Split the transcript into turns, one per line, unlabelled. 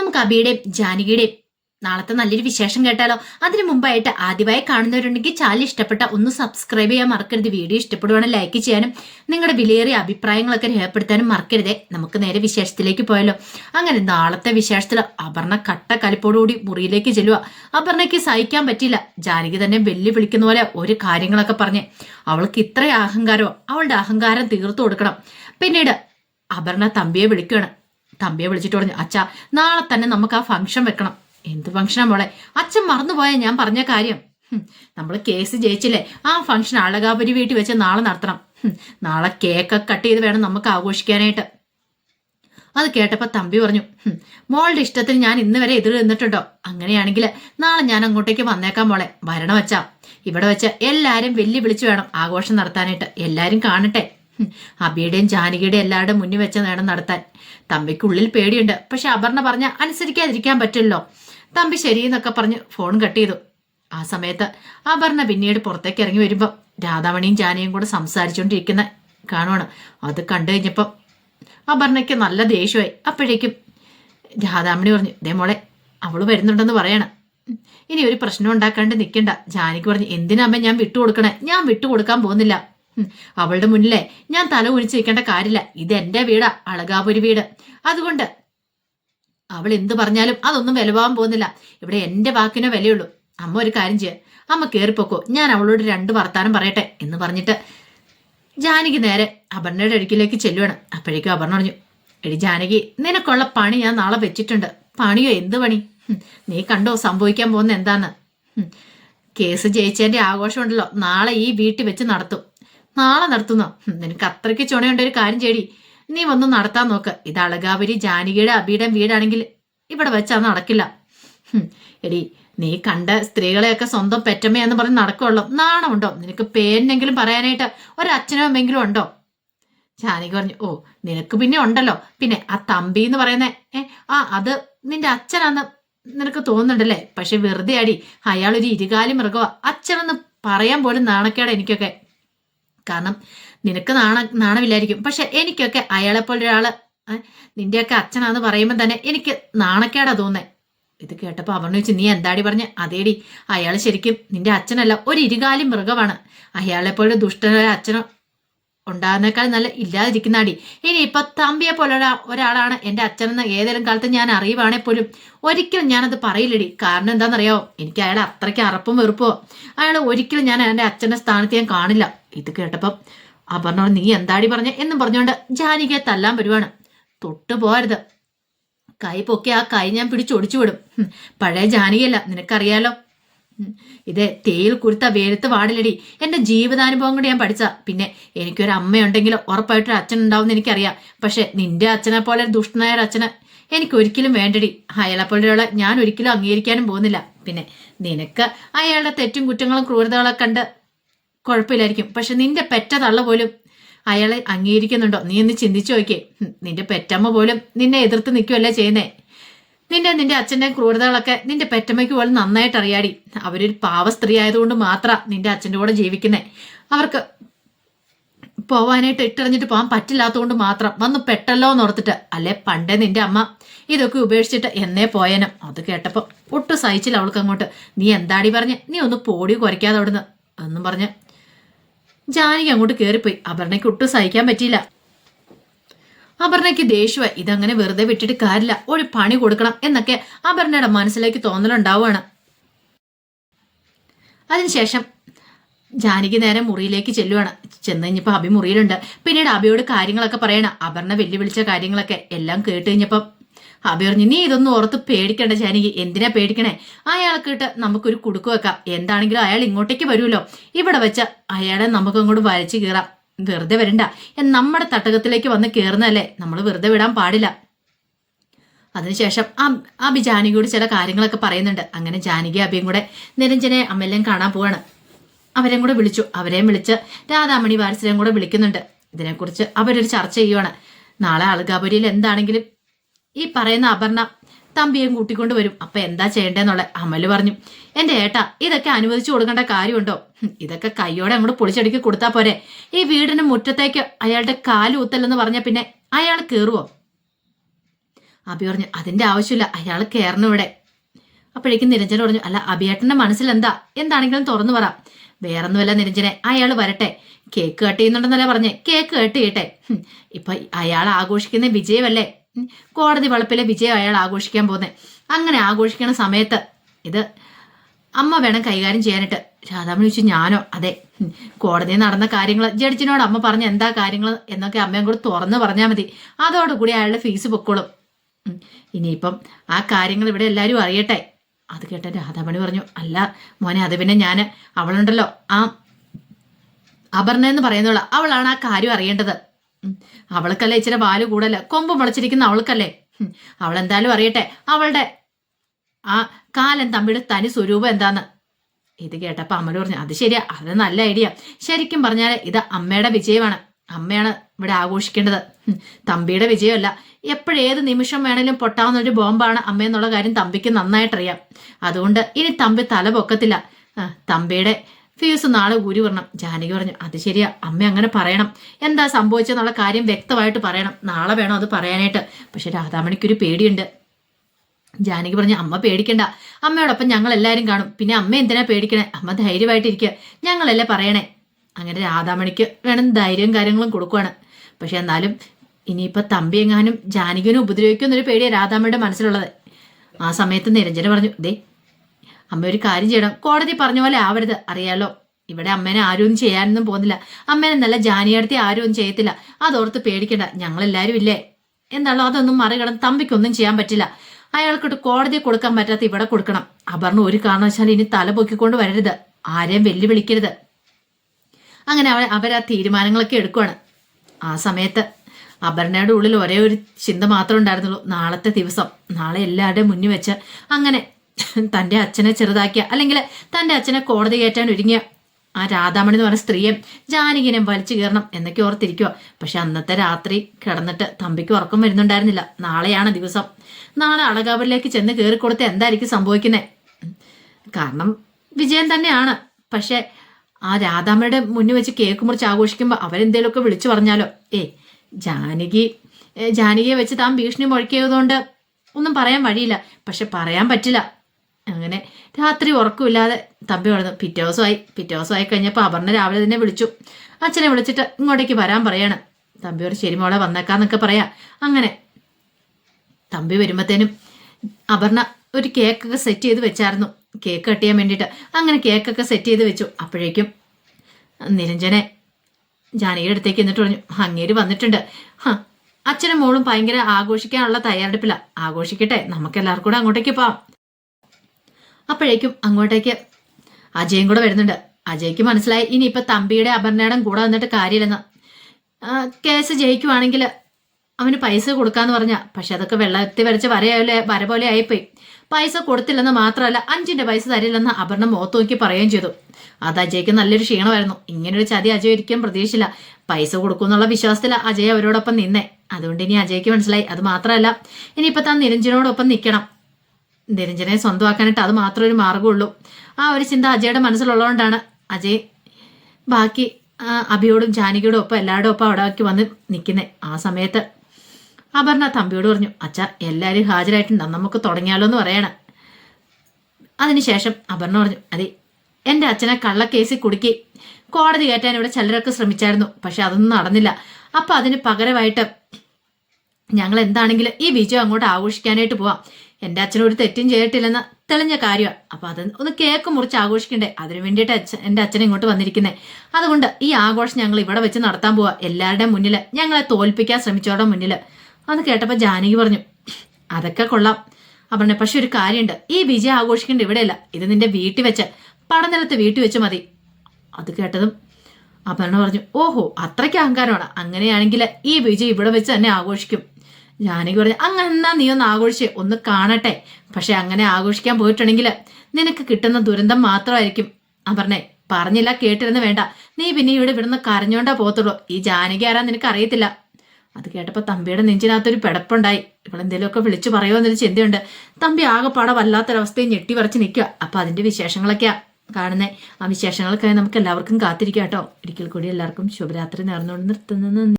നമുക്ക് അബിയുടെയും ജാനകിയുടെയും നാളത്തെ നല്ലൊരു വിശേഷം കേട്ടാലോ? അതിനു മുമ്പായിട്ട് ആദ്യമായി കാണുന്നവരുണ്ടെങ്കിൽ ചാനൽ ഇഷ്ടപ്പെട്ട ഒന്ന് സബ്സ്ക്രൈബ് ചെയ്യാൻ മറക്കരുത്. വീഡിയോ ഇഷ്ടപ്പെടുവാണെങ്കിൽ ലൈക്ക് ചെയ്യാനും നിങ്ങളുടെ വിലയേറിയ അഭിപ്രായങ്ങളൊക്കെ രേഖപ്പെടുത്താനും മറക്കരുതേ. നമുക്ക് നേരെ വിശേഷത്തിലേക്ക് പോയല്ലോ അങ്ങനെ നാളത്തെ വിശേഷത്തിൽ അപർണ കട്ട കലിപ്പോടുകൂടി മുറിയിലേക്ക് ചെല്ലുക. അപർണയ്ക്ക് സഹിക്കാൻ പറ്റില്ല ജാനകി തന്നെ വെല്ലു വിളിക്കുന്ന പോലെ ഒരു കാര്യങ്ങളൊക്കെ പറഞ്ഞ് അവൾക്ക് ഇത്ര അഹങ്കാരമോ? അവളുടെ അഹങ്കാരം തീർത്തു കൊടുക്കണം. പിന്നീട് അപർണ തമ്പിയെ വിളിക്കുകയാണ്. തമ്പിയെ വിളിച്ചിട്ട് പറഞ്ഞു അച്ഛാ നാളെ തന്നെ നമുക്ക് ആ ഫംഗ്ഷൻ വെക്കണം. എന്ത് ഫംഗ്ഷനാ മോളെ? അച്ഛൻ മറന്നുപോയ ഞാൻ പറഞ്ഞ കാര്യം. നമ്മൾ കേസ് ജയിച്ചില്ലേ? ആ ഫംഗ്ഷൻ അളകാപുരി വീട്ടിൽ വെച്ച് നാളെ നടത്തണം. നാളെ കേക്കൊക്കെ കട്ട് ചെയ്ത് വേണം നമുക്ക് ആഘോഷിക്കാനായിട്ട്. അത് കേട്ടപ്പോൾ തമ്പി പറഞ്ഞു "ഹും, മോളുടെ ഇഷ്ടത്തിന് ഞാൻ ഇന്ന് വരെ എതിർ നിന്നിട്ടുണ്ടോ? അങ്ങനെയാണെങ്കിൽ നാളെ ഞാൻ അങ്ങോട്ടേക്ക് വന്നേക്കാം മോളെ. വരണം വെച്ചാ ഇവിടെ വെച്ച് എല്ലാവരും വെല്ലു വിളിച്ചു വേണം ആഘോഷം നടത്താനായിട്ട്. എല്ലാവരും കാണട്ടെ. അബിയുടെയും ജാനകിയുടെയും എല്ലാവരുടെ മുന്നിൽ വെച്ച നേടം നടത്താൻ. തമ്പിക്കുള്ളിൽ പേടിയുണ്ട്. പക്ഷെ അപർണ പറഞ്ഞ അനുസരിക്കാതിരിക്കാൻ പറ്റില്ലല്ലോ. തമ്പി ശരിയെന്നൊക്കെ പറഞ്ഞ് ഫോൺ കട്ട് ചെയ്തു. ആ സമയത്ത് അപർണ പിന്നീട് പുറത്തേക്ക് ഇറങ്ങി വരുമ്പോൾ രാധാമണിയും ജാനയും കൂടെ സംസാരിച്ചുകൊണ്ടിരിക്കുന്ന കാണുവാണ്. അത് കണ്ടു കഴിഞ്ഞപ്പം അപർണയ്ക്ക് നല്ല ദേഷ്യമായി. അപ്പോഴേക്കും രാധാമണി പറഞ്ഞു ദേ മോളെ അവൾ വരുന്നുണ്ടെന്ന് പറയണം. ഇനി ഒരു പ്രശ്നം ഉണ്ടാക്കാണ്ട് നിൽക്കണ്ട. ജാനകി പറഞ്ഞു എന്തിനാമ്മ ഞാൻ വിട്ടുകൊടുക്കണേ? ഞാൻ വിട്ടുകൊടുക്കാൻ പോകുന്നില്ല. അവളുടെ മുന്നിലേ ഞാൻ തല ഒഴിച്ചിരിക്കേണ്ട കാര്യമില്ല. ഇത് എന്റെ വീടാ അളകാപുരി വീട്. അതുകൊണ്ട് അവൾ എന്ത് പറഞ്ഞാലും അതൊന്നും വിലവാൻ പോകുന്നില്ല. ഇവിടെ എന്റെ വാക്കിനോ വിലയുള്ളൂ. അമ്മ ഒരു കാര്യം ചെയ്യ. അമ്മ കേറിപ്പോക്കോ ഞാൻ അവളോട് രണ്ട് വർത്താനം പറയട്ടെ എന്ന് പറഞ്ഞിട്ട് ജാനകി നേരെ അപർണയുടെ അടുക്കിലേക്ക് ചെല്ലുവാണ്. അപ്പോഴേക്കും അപർണ പറഞ്ഞു എടി ജാനകി നിനക്കുള്ള പണി ഞാൻ നാളെ വെച്ചിട്ടുണ്ട്. പണിയോ എന്ത് പണി? നീ കണ്ടോ സംഭവിക്കാൻ പോകുന്ന എന്താന്ന്? കേസ് ജയിച്ചതിന്റെ ആഘോഷമുണ്ടല്ലോ. നാളെ ഈ വീട്ടിൽ വെച്ച് നടത്തും. നാളെ നടത്തുന്നോ. നിനക്ക് അത്രയ്ക്ക് ചുണയുണ്ട് ഒരു കാര്യം ചേടി നീ വന്ന് നടത്താൻ നോക്ക്. ഇത് അളകാവരി ജാനകിയുടെ അബിയുടെ വീടാണെങ്കിൽ ഇവിടെ വെച്ചാ നടക്കില്ല. ഹും, എടി നീ കണ്ട സ്ത്രീകളെയൊക്കെ സ്വന്തം പെറ്റമ്മയെന്ന് പറഞ്ഞ് നടക്കുള്ളൂ നാണമുണ്ടോ? നിനക്ക് പേരിനെങ്കിലും പറയാനായിട്ട് ഒരച്ഛനോ അമ്മെങ്കിലും ഉണ്ടോ? ജാനകി പറഞ്ഞു ഓ നിനക്ക് പിന്നെ ഉണ്ടല്ലോ. പിന്നെ ആ തമ്പി എന്ന് പറയുന്ന ഏ ആ അത് നിന്റെ അച്ഛനാന്ന് നിനക്ക് തോന്നുന്നുണ്ടല്ലേ? പക്ഷെ വെറുതെ അടി അയാൾ ഒരു ഇരുകാലി മൃഗമാ അച്ഛനെന്ന് പറയാൻ പോലും നാണക്കേടാ എനിക്കൊക്കെ. കാരണം നിനക്ക് നാണ നാണമില്ലായിരിക്കും. പക്ഷെ എനിക്കൊക്കെ അയാളെപ്പോലെ ഒരാൾ നിന്റെയൊക്കെ അച്ഛനാന്ന് പറയുമ്പോൾ തന്നെ എനിക്ക് നാണക്കേടാ തോന്നേ ഇത് കേട്ടപ്പോൾ അവൻ ചോദിച്ചു നീ എന്താടി പറഞ്ഞ്? അതേടി അയാൾ ശരിക്കും നിന്റെ അച്ഛനല്ല ഒരു ഇരുകാലി മൃഗമാണ്. അയാളെപ്പോലെ ദുഷ്ടനായ അച്ഛനും ഉണ്ടാകുന്നേക്കാൾ നല്ല ഇല്ലാതിരിക്കുന്നാടി ഇനി ഇപ്പൊ തമ്പിയെ പോലുള്ള ഒരാളാണ് എന്റെ അച്ഛനെന്ന് ഏതെങ്കിലും കാലത്ത് ഞാൻ അറിയുവാണെങ്കിൽ പോലും ഒരിക്കലും ഞാനത് പറയില്ലടി. കാരണം എന്താണെന്നറിയാവോ എനിക്ക് അയാൾ അത്രയ്ക്ക് അറപ്പും വെറുപ്പോ. അയാൾ ഒരിക്കലും ഞാൻ എന്റെ അച്ഛന്റെ സ്ഥാനത്ത് ഞാൻ കാണില്ല. ഇത് കേട്ടപ്പം ആ അപർണോട് നീ എന്താടി പറഞ്ഞ എന്നും പറഞ്ഞുകൊണ്ട് ജാനികയെ തല്ലാൻ വരുവാണ്. തൊട്ടു പോരുത് കൈ പൊക്കി ആ കൈ ഞാൻ പിടിച്ചൊടിച്ചു വിടും പഴയ ജാനകിയല്ല. നിനക്കറിയാലോ? ഇത് തേയിൽ കുരുത്ത വേലത്ത് പാടില്ലടി. എന്റെ ജീവിതാനുഭവം കൊണ്ട് ഞാൻ പഠിച്ച. പിന്നെ എനിക്കൊരു അമ്മയുണ്ടെങ്കിൽ ഉറപ്പായിട്ടൊരു അച്ഛൻ ഉണ്ടാവും എനിക്കറിയാം. പക്ഷെ നിന്റെ അച്ഛനെ പോലെ ഒരു ദുഷ്ടനായ ഒരു അച്ഛനെ എനിക്ക് ഒരിക്കലും വേണ്ടടി. അയാളെ പോലെയുള്ള ഞാൻ ഒരിക്കലും അംഗീകരിക്കാനും പോകുന്നില്ല. പിന്നെ നിനക്ക് അയാളുടെ തെറ്റും കുറ്റങ്ങളും ക്രൂരതകളും കണ്ട് കുഴപ്പമില്ലായിരിക്കും. പക്ഷെ നിന്റെ പെറ്റ തള്ള പോലും അയാളെ അംഗീകരിക്കുന്നുണ്ടോ? നീ ഒന്ന് ചിന്തിച്ചു നോക്കിയേ. നിന്റെ പെറ്റമ്മ പോലും നിന്നെ എതിർത്ത് നിൽക്കുമല്ലേ ചെയ്യുന്നേ? നിന്റെ നിന്റെ അച്ഛന്റെ ക്രൂരതകളൊക്കെ നിന്റെ പെറ്റമ്മയ്ക്ക് പോലും നന്നായിട്ട് അറിയാടി. അവരൊരു പാവ സ്ത്രീ ആയതുകൊണ്ട് മാത്ര നിന്റെ അച്ഛന്റെ കൂടെ ജീവിക്കുന്നേ. അവർക്ക് പോവാനായിട്ട് ഇട്ടെറിഞ്ഞിട്ട് പോകാൻ പറ്റില്ലാത്തതുകൊണ്ട് മാത്രം വന്ന് പെട്ടല്ലോ എന്ന് ഓർത്തിട്ട് അല്ലെ പണ്ടേ നിന്റെ അമ്മ ഇതൊക്കെ ഉപേക്ഷിച്ചിട്ട് എന്നേ പോയനം. അത് കേട്ടപ്പോൾ ഒട്ടും സഹിച്ചില്ല അവൾക്ക് അങ്ങോട്ട്. നീ എന്താടി പറഞ്ഞ്? നീ ഒന്ന് പോടി കുറയ്ക്കാതെ അവിടുന്ന്. എന്നും പറഞ്ഞ് ജാനകി അങ്ങോട്ട് കയറിപ്പോയി അപർണയ്ക്ക് ഒട്ടും സഹിക്കാൻ പറ്റിയില്ല. അപർണയ്ക്ക് ദേഷ്യമായി ഇതങ്ങനെ വെറുതെ വിട്ടിട്ട് കാര്യമില്ല. ഒരു പണി കൊടുക്കണം എന്നൊക്കെ അപർണയുടെ മനസ്സിലേക്ക് തോന്നലുണ്ടാവുകയാണ്. അതിനുശേഷം ജാനകി നേരെ മുറിയിലേക്ക് ചെല്ലുവാണ്. ചെന്ന് കഴിഞ്ഞപ്പോൾ അഭി മുറിയിലുണ്ട്. പിന്നീട് അഭിയോട് കാര്യങ്ങളൊക്കെ പറയണം. അപർണ വെല്ലുവിളിച്ച കാര്യങ്ങളൊക്കെ എല്ലാം കേട്ട് കഴിഞ്ഞപ്പം അഭി പറഞ്ഞു നീ ഇതൊന്നും ഓർത്ത് പേടിക്കണ്ട ജാനകി. എന്തിനാ പേടിക്കണേ? അയാളെ കേട്ട് നമുക്കൊരു കുടുക്ക് വെക്കാം. എന്താണെങ്കിലും അയാൾ ഇങ്ങോട്ടേക്ക് വരുമല്ലോ. ഇവിടെ വെച്ച് അയാളെ നമുക്ക് അങ്ങോട്ട് കീറാം. വെറുതെ വരണ്ട. നമ്മുടെ തട്ടകത്തിലേക്ക് വന്ന് കയറുന്നതല്ലേ നമ്മൾ വെറുതെ വിടാൻ പാടില്ല. അതിനുശേഷം ആ- അബി ജാനകിയോട് ചില കാര്യങ്ങളൊക്കെ പറയുന്നുണ്ട്. അങ്ങനെ ജാനകി അബിയും കൂടെ നിരഞ്ജനെ അമ്മയെല്ലാം കാണാൻ പോവാണ്. അവരെയും കൂടെ വിളിച്ചു. അവരെയും വിളിച്ച് രാധാമണി വാരസിനെയും കൂടെ വിളിക്കുന്നുണ്ട്. ഇതിനെക്കുറിച്ച് അവരൊരു ചർച്ച ചെയ്യുവാണ്. നാളെ അളുകാപുരിയിൽ എന്താണെങ്കിലും ഈ പറയുന്ന അപർണ തമ്പിയും കൂട്ടിക്കൊണ്ട് വരും. അപ്പൊ എന്താ ചെയ്യേണ്ടതെന്നുള്ള അമൽ പറഞ്ഞു. എന്റെ ഏട്ടാ ഇതൊക്കെ അനുവദിച്ചു കൊടുക്കേണ്ട കാര്യമുണ്ടോ? ഇതൊക്കെ കൈയോടെ അങ്ങോട്ട് പൊളിച്ചടുക്കി കൊടുത്താ പോരെ. ഈ വീടിന് മുറ്റത്തേക്ക് അയാളുടെ കാൽ ഊത്തല്ലെന്ന് പറഞ്ഞ പിന്നെ അയാൾ കയറുവോ അബി പറഞ്ഞു അതിന്റെ ആവശ്യമില്ല അയാൾ കയറണം ഇവിടെ. അപ്പോഴേക്കും നിരഞ്ജന പറഞ്ഞു അല്ല അബിയേട്ടന്റെ മനസ്സിൽ എന്താ എന്താണെങ്കിലും തുറന്നു പറ. വേറൊന്നുമല്ല നിരഞ്ജനെ അയാൾ വരട്ടെ. കേക്ക് കട്ട് ചെയ്യുന്നുണ്ടെന്നല്ലേ പറഞ്ഞേ. കേക്ക് കട്ട് ചെയ്യട്ടെ. ഇപ്പൊ അയാൾ ആഘോഷിക്കുന്ന വിജയമല്ലേ? കോടതി വളപ്പിലെ വിജയം അയാൾ ആഘോഷിക്കാൻ പോകുന്നത് അങ്ങനെ ആഘോഷിക്കുന്ന സമയത്ത് ഇത് അമ്മ വേണം കൈകാര്യം ചെയ്യാനായിട്ട്. രാധാമണി ചോദിച്ചു ഞാനോ? അതെ. കോടതി കോടതിയിൽ നടന്ന കാര്യങ്ങൾ ജഡ്ജിനോട് അമ്മ പറഞ്ഞ എന്താ കാര്യങ്ങൾ എന്നൊക്കെ അമ്മയും കൂടെ തുറന്ന് പറഞ്ഞാൽ മതി. അതോടുകൂടി അയാളുടെ ഫീസ് പൊക്കോളും. ഇനിയിപ്പം ആ കാര്യങ്ങൾ ഇവിടെ എല്ലാവരും അറിയട്ടെ. അത് കേട്ട രാധാമണി പറഞ്ഞു അല്ല മോനെ അത് പിന്നെ ഞാൻ അവളുണ്ടല്ലോ. ആ അപർണ എന്ന് പറയുന്നുള്ള അവളാണ് ആ കാര്യം അറിയേണ്ടത്. അവൾക്കല്ലേ ഇച്ചിരി പാൽ കൂടല്ല കൊമ്പ് മുളച്ചിരിക്കുന്ന അവൾക്കല്ലേ. അവളെന്തായാലും അറിയട്ടെ. അവളുടെ ആ കാലൻ തമ്പിയുടെ തനി സ്വരൂപം എന്താന്ന്? ഇത് കേട്ടപ്പോ അമ്മ പറഞ്ഞു അത് ശരിയാ. അത് നല്ല ഐഡിയ. ശരിക്കും പറഞ്ഞാൽ ഇത് അമ്മയുടെ വിജയമാണ്. അമ്മയാണ് ഇവിടെ ആഘോഷിക്കേണ്ടത്. തമ്പിയുടെ വിജയമല്ല. എപ്പോഴേത് നിമിഷം വേണേലും പൊട്ടാവുന്ന ഒരു ബോംബാണ് അമ്മയെന്നുള്ള കാര്യം തമ്പിക്ക് നന്നായിട്ടറിയാം. അതുകൊണ്ട് ഇനി തമ്പി തല പൊക്കത്തില്ല. തമ്പിയുടെ ഫീസ് നാളെ ഊരി വരണം. ജാനകി പറഞ്ഞു അത് ശരിയാ അമ്മ അങ്ങനെ പറയണം. എന്താ സംഭവിച്ചെന്നുള്ള കാര്യം വ്യക്തമായിട്ട് പറയണം. നാളെ വേണം അത് പറയാനായിട്ട്. പക്ഷെ രാധാമണിക്കൊരു പേടിയുണ്ട്. ജാനകി പറഞ്ഞു അമ്മ പേടിക്കണ്ട. അമ്മയോടൊപ്പം ഞങ്ങൾ എല്ലാവരും കാണും. പിന്നെ അമ്മ എന്തിനാ പേടിക്കണേ? അമ്മ ധൈര്യമായിട്ടിരിക്കുക ഞങ്ങളല്ലേ പറയണേ? അങ്ങനെ രാധാമണിക്ക് വേണം ധൈര്യവും കാര്യങ്ങളും കൊടുക്കുവാണ്. പക്ഷെ എന്നാലും ഇനിയിപ്പോൾ തമ്പി എങ്ങാനും ജാനകിനും ഉപദ്രവിക്കുമെന്നൊരു പേടിയാണ് രാധാമണിയുടെ മനസ്സിലുള്ളത്. ആ സമയത്ത് നിരഞ്ജന പറഞ്ഞു ദേ അമ്മ ഒരു കാര്യം ചെയ്യണം. കോടതി പറഞ്ഞ പോലെ ആവരുത്. അറിയാലോ? ഇവിടെ അമ്മേനെ ആരും ഒന്നും ചെയ്യാനൊന്നും പോകുന്നില്ല. അമ്മേനെ നല്ല ജാനിയടുത്തി ആരും ഒന്നും ചെയ്യത്തില്ല. അതോർത്ത് പേടിക്കണ്ട. ഞങ്ങളെല്ലാവരും ഇല്ലേ? എന്താണോ അതൊന്നും മറികടന്ന് തമ്പിക്കൊന്നും ചെയ്യാൻ പറ്റില്ല. അയാൾക്കിട്ട് കോടതി കൊടുക്കാൻ പറ്റാത്ത ഇവിടെ കൊടുക്കണം. അപർണ ഒരു കാരണവശാലും ഇനി തല പൊക്കിക്കൊണ്ട് വരരുത്. ആരെയും വെല്ലുവിളിക്കരുത്. അങ്ങനെ അവ അവരാ തീരുമാനങ്ങളൊക്കെ എടുക്കുവാണ്. ആ സമയത്ത് അപർണയുടെ ഉള്ളിൽ ഒരേ ഒരു ചിന്ത മാത്രമേ ഉണ്ടായിരുന്നുള്ളൂ. നാളത്തെ ദിവസം. നാളെ എല്ലാവരുടെയും മുന്നിൽ വെച്ച് അങ്ങനെ തന്റെ അച്ഛനെ ചെറുതാക്കിയ അല്ലെങ്കിൽ തന്റെ അച്ഛനെ കോടതി കയറ്റാൻ ഒരുങ്ങിയ ആ രാധാമണി എന്ന് പറഞ്ഞ സ്ത്രീയെ ജാനകിനെ വലിച്ചു കയറണം എന്നൊക്കെ ഓർത്തിരിക്കുക പക്ഷെ അന്നത്തെ രാത്രി കിടന്നിട്ട് തമ്പിക്ക് ഉറക്കം വരുന്നുണ്ടായിരുന്നില്ല. നാളെയാണ് ദിവസം. നാളെ അളകാവിലേക്ക് ചെന്ന് കയറി കൊടുത്ത് എന്തായിരിക്കും സംഭവിക്കുന്നത് കാരണം വിജയൻ തന്നെയാണ്. പക്ഷെ ആ രാധാമ്മയുടെ മുന്നിൽ വെച്ച് കേക്ക് മുറിച്ച് ആഘോഷിക്കുമ്പോൾ അവരെന്തേലുമൊക്കെ വിളിച്ചു പറഞ്ഞാലോ? ഏ ജാനകി ജാനകിയെ വെച്ച് താൻ ഭീഷണി മുഴക്കിയതുകൊണ്ട് ഒന്നും പറയാൻ വഴിയില്ല. പക്ഷെ പറയാൻ പറ്റില്ല. അങ്ങനെ രാത്രി ഉറക്കമില്ലാതെ തമ്പി വളർന്നു പിറ്റേ ദിവസമായി. പിറ്റേ ദിവസമായി കഴിഞ്ഞപ്പോൾ അപർണ രാവിലെ തന്നെ വിളിച്ചു. അച്ഛനെ വിളിച്ചിട്ട് ഇങ്ങോട്ടേക്ക് വരാൻ പറയാണ്. ഒരു ശരി മോളെ വന്നേക്കാന്നൊക്കെ പറയാ. അങ്ങനെ തമ്പി വരുമ്പത്തേനും അപർണ ഒരു കേക്കൊക്കെ സെറ്റ് ചെയ്ത് വെച്ചായിരുന്നു. കേക്ക് കട്ട് ചെയ്യാൻ വേണ്ടിയിട്ട് അങ്ങനെ കേക്കൊക്കെ സെറ്റ് ചെയ്ത് വെച്ചു. അപ്പോഴേക്കും നിരഞ്ജനെ ജാനകിയുടെ അടുത്തേക്ക് എന്നിട്ട് പറഞ്ഞു അങ്ങേര് വന്നിട്ടുണ്ട്. ഹ അച്ഛനും മോളും ഭയങ്കര ആഘോഷിക്കാനുള്ള തയ്യാറെടുപ്പില്ല ആഘോഷിക്കട്ടെ നമുക്ക് എല്ലാവർക്കും കൂടെ അങ്ങോട്ടേക്ക് പോവാം. അപ്പോഴേക്കും അങ്ങോട്ടേക്ക് അജയും കൂടെ വരുന്നുണ്ട്. അജയ്ക്ക് മനസ്സിലായി ഇനിയിപ്പോൾ തമ്പിയുടെ അപർണയുടെ കൂടെ വന്നിട്ട് കാര്യമില്ലെന്ന്. കേസ് ജയിക്കുവാണെങ്കിൽ അവന് പൈസ കൊടുക്കാന്ന് പറഞ്ഞ പക്ഷെ അതൊക്കെ വെള്ളത്തി വരച്ച് വരയല്ലേ വര പോലെ ആയിപ്പോയി. പൈസ കൊടുത്തില്ലെന്ന് മാത്രമല്ല അഞ്ചിന്റെ പൈസ തരില്ലെന്ന് അപർണ മുഖത്ത് നോക്കി പറയുകയും ചെയ്തു. അത് അജയ്ക്ക് നല്ലൊരു ക്ഷീണമായിരുന്നു. ഇങ്ങനൊരു ചതി അജയ് ഒരിക്കലും പ്രതീക്ഷിച്ചില്ല. പൈസ കൊടുക്കുമെന്നുള്ള വിശ്വാസത്തിൽ അജയ് അവരോടൊപ്പം നിന്നേ. അതുകൊണ്ട് ഇനി അജയ്ക്ക് മനസ്സിലായി. അത് മാത്രമല്ല ഇനിയിപ്പോൾ താൻ നിരഞ്ജനോടൊപ്പം നിൽക്കണം നിരഞ്ജനെ സ്വന്തമാക്കാനായിട്ട് അത് മാത്രമേ ഒരു മാർഗമുള്ളൂ ആ ഒരു ചിന്ത അജയുടെ മനസ്സിലുള്ളതുകൊണ്ടാണ്. അജയ് ബാക്കി അബിയോടും ജാനകിയോടും ഒപ്പം എല്ലാവരുടെ ഒപ്പം അവിടെ വന്ന് നിൽക്കുന്നത് ആ സമയത്ത്. അപർണ തമ്പിയോട് പറഞ്ഞു അച്ഛ എല്ലാവരും ഹാജരായിട്ടുണ്ട്. നമുക്ക് തുടങ്ങിയാലോ എന്ന് പറയണം. അതിനുശേഷം അപർണ പറഞ്ഞു അതെ എന്റെ അച്ഛനെ കള്ളക്കേസിൽ കുടുക്കി. കോടതി കയറ്റാൻ ഇവിടെ ചിലരൊക്കെ ശ്രമിച്ചായിരുന്നു. പക്ഷെ അതൊന്നും നടന്നില്ല. അപ്പം അതിന് പകരമായിട്ട് ഞങ്ങൾ എന്താണെങ്കിലും ഈ വിജയം അങ്ങോട്ട് ആഘോഷിക്കാനായിട്ട് പോവാം. എന്റെ അച്ഛൻ ഒരു തെറ്റും ചെയ്തിട്ടില്ലെന്ന് തെളിഞ്ഞ കാര്യമാണ് അപ്പം അത് ഒന്ന് കേക്ക് മുറിച്ച് ആഘോഷിക്കണ്ടേ? അതിനു വേണ്ടിയിട്ട് അച്ഛൻ എന്റെ അച്ഛൻ ഇങ്ങോട്ട് വന്നിരിക്കുന്നത് അതുകൊണ്ട് ഈ ആഘോഷം ഞങ്ങൾ ഇവിടെ വെച്ച് നടത്താൻ പോവാ. എല്ലാവരുടെയും മുന്നിൽ ഞങ്ങളെ തോൽപ്പിക്കാൻ ശ്രമിച്ചവരുടെ മുന്നിൽ അത് കേട്ടപ്പോൾ ജാനകി പറഞ്ഞു അതൊക്കെ കൊള്ളാം. അപ്പം പക്ഷെ ഒരു കാര്യമുണ്ട്. ഈ വിജയം ആഘോഷിക്കേണ്ട ഇവിടെയല്ല. ഇത് നിന്റെ വീട്ടിൽ വെച്ച് പടനിലത്ത് വീട്ടിൽ വെച്ച് മതി. അത് കേട്ടതും അപർണ പറഞ്ഞു ഓഹോ അത്രയ്ക്ക് അഹങ്കാരമാണ്. അങ്ങനെയാണെങ്കിൽ ഈ വിജയ് ഇവിടെ വെച്ച് തന്നെ ആഘോഷിക്കും. ജാനകി പറഞ്ഞു അങ്ങനെ എന്നാ നീ ഒന്ന് ആഘോഷിച്ച്? ഒന്ന് കാണട്ടെ. പക്ഷെ അങ്ങനെ ആഘോഷിക്കാൻ പോയിട്ടുണ്ടെങ്കിൽ നിനക്ക് കിട്ടുന്ന ദുരന്തം മാത്രമായിരിക്കും. ആ പറഞ്ഞേ പറഞ്ഞില്ല കേട്ടിരുന്ന് വേണ്ട. നീ പിന്നെ ഇവിടെ ഇവിടുന്ന് കരഞ്ഞോണ്ടാ പോകത്തുള്ളൂ. ഈ ജാനകി ആരാ നിനക്ക് അറിയത്തില്ല. അത് കേട്ടപ്പോൾ തമ്പിയുടെ നെഞ്ചിനകത്തൊരു പിടപ്പുണ്ടായി. ഇവളെന്തേലുമൊക്കെ വിളിച്ചു പറയുമോ എന്നൊരു ചിന്തയുണ്ട്. തമ്പി ആകെപ്പാടെ വല്ലാത്തൊരവസ്ഥയും ഞെട്ടി പറിച്ച് നിൽക്കുക അപ്പൊ അതിന്റെ വിശേഷങ്ങളൊക്കെയാ കാണുന്നത് ആ വിശേഷങ്ങൾക്കായി നമുക്ക് എല്ലാവർക്കും കാത്തിരിക്കാം കേട്ടോ. ഒരിക്കൽ കൂടി എല്ലാവർക്കും ശുഭരാത്രി നേർന്നുകൊണ്ട് നിർത്തുന്നു.